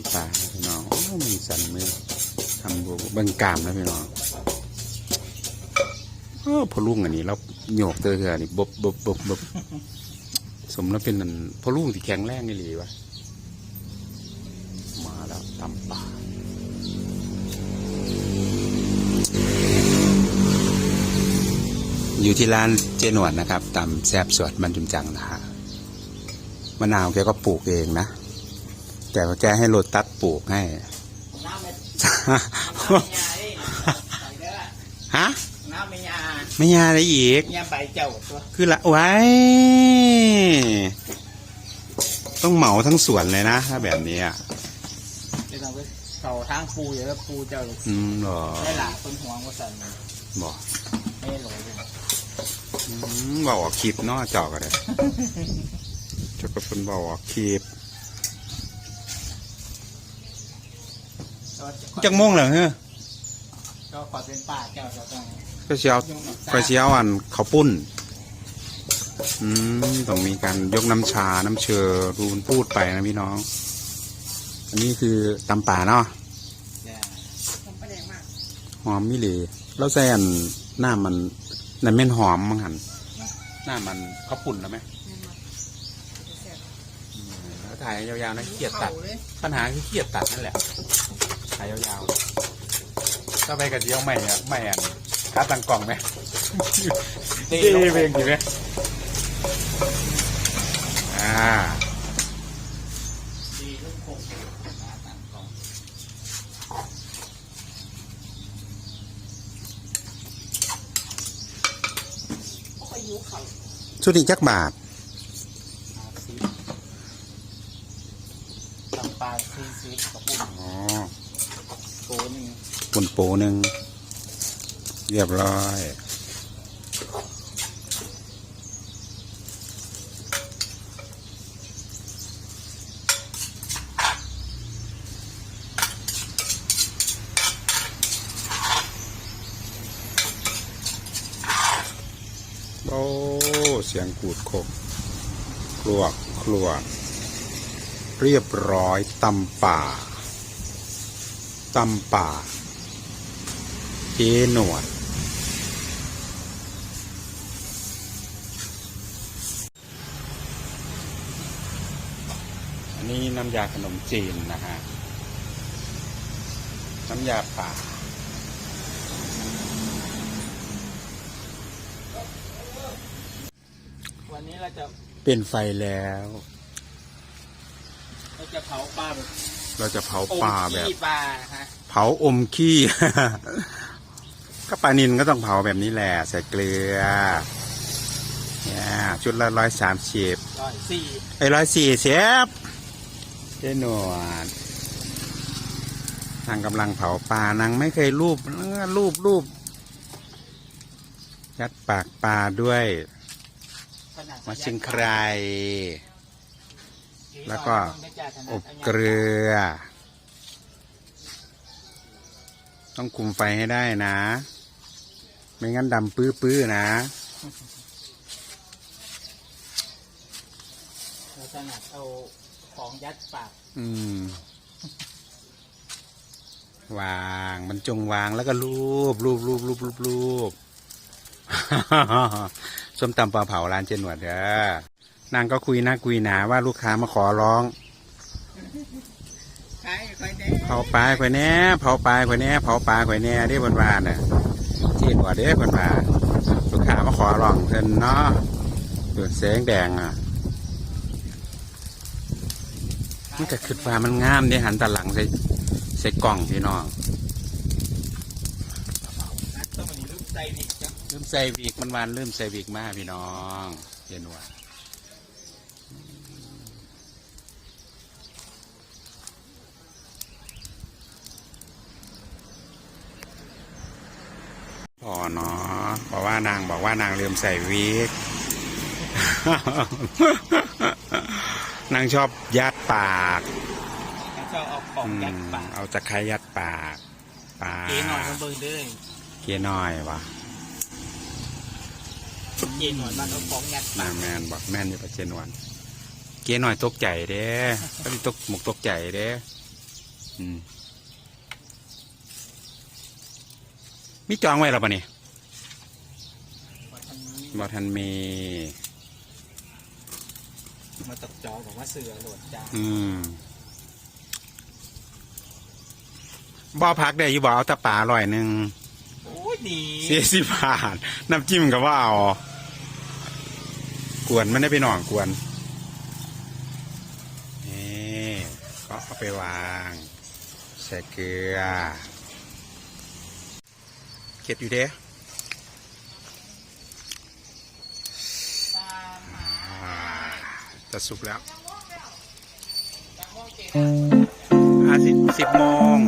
ำปลาพี่น้องมือสั่นมือทำบูเบิ่งกามนะพี่น้องเออพอลุงอันนี้เราโยกเตอเถื่อนี่บบบบบบบบสมแล้วเป็นอันพอลุงที่แข็งแรงนี่หลีวะมาแล้วตำปลาอยู่ที่ร้านเจนวดนะครับตำแซบสวดมันจุมจังนะฮะมะนาวแกก็ปลูกเองนะ แต่ว่าแกให้โรตัสปลูกให้น้ำไม่น้ำไม่ยาดิใส่เด้อฮะ น้ำไม่ยาไม่ยาอะไรอีก ยาใบเจ้าตัว คือละไว้ ต้องเหมาทั้งสวนเลยนะ ถ้าแบบนี้อะจะต้องไปเขาทางปูอยู่แล้วปูเจ้าอืมเหรอได้หลาคนห่วงว่าสั่นบอกไม่หลอยเลยอืมบอกออกคลิปเนาะเจอกกันเลยจะเป็นคนบอกออกคลิป จักโมงเหรอเฮ้ยก็ขอเป็นป้าเจ้าจะต้องก็เชียวก็เชียวอันเขาวปุ้นอืมต้องมีการยกน้ำชา น้ำเชอรูนพูดไปนะพี่น้อง อันนี้คือตำป่าเนาะผมประเด็นมากหอมมิหลีแล้วใส่อันหน้ามันนั่นแม่นหอมมั้งหันหน้ามันเขาวปุ่นแล้วไหมอืมแล้วถ่ายยาวๆนะเกียดตัด ปัญหาคือเกียดตัดนั่นแหละ ถ่ายยาวๆถ้าไปกับเดียวใหม่อะใหม่อันคาตังกล่องไหมดีดีเพลงกี่ไหมอ่าดีลูกคงตั้งกองชุดนี้จักบาทอาซีลำปางซีซีกับปุ่นอ๋อ โตนี่ปุ่นปูหนึ่งเรียบร้อยโอ้เสียงกูดคกคลวกคลวกเรียบร้อยตำป่า ตำป่า เจหนวด อันนี้น้ำยาขนมจีนนะฮะ น้ำยาป่า วันนี้เราจะเป็นไฟแล้ว เราจะเผาปลาแบบ เราจะเผาปลาแบบอมขี้ปลาฮะเผาอมขี้ ก็ปลานินก็ต้องเผาแบบนี้แหละใส่เกลือเนี่ยชุดละร้อยสามสิบร้อยสี่ไอ้ร้อยสี่เชฟเจ๊หนวดนางกำลังเผาปลานางไม่เคยรูปเออรูปรูปยัดปากปลาด้วยขนาดมาชิงใคร แล้วก็อบเกลือ ต้องคุมไฟให้ได้นะ ไม่งั้นดำปื้อๆนะเราถนัดเอาของยัดปาก อืม วางมันจงวางแล้วก็รูปรูปรูปรูปรูปรูปส้มตำปลาเผาร้านเจนหนวดเด้อ นางก็คุยน้าคุยหนาว่าลูกค้ามาขอร้อง เผาปลาข่อยแหน่เผาปลาข่อยแหน่เผาปลาข่อยแหน่เด้เพิ่นวาน่ะจนหนวดเด้เพิ่นว่าลูกค้ามาขอร้องเพิ่นเนาะเปิดแสงแดงอะมันก็คือว่ามันงามเด้หันตาหลังใส่ใส่กล่องพี่น้องนัดต้องมันรูปใจดิจ้ะเริ่มใส่วีกมันวานเริ่มใส่วีกมากพี่น้องเย็นว่าพอเนาะเพราะว่านางบอกว่านางลืมใส่วีกนางชอบยัดปากแล้วก็เอาของยัดปาก เอาตะไคร้ยัดปากปากเกหน่อยมันเบิ่งเด้อเกียร์น้อยวะเกหน่อยมันเอาของยัดนางแมนบอกแม่นอยู่ประเจนวัน เกียร์น้อยตกใจเด้ก็มีตกหมกตกใจเด้อืมมีจองไว้แล้วปะเนี่ยว่าทันนี้ บอทันมีมาตกจอบอกว่าเสือโหลดจ้าอืมบ่พักได้อยู่บ่เอาแตะปลาอร่อยหนึ่งโอ้ยดีเสียสิบบาท น้ำจิ้มก็ว่าเอากวนมันได้ไปหน่องกวนนี่ก็เอาไปวางใส่เกลือเก็บอยู่เด้ ตามหา อ่า จะสุกแล้วจากโมงเจ็ดอ่าสิบสิบโมง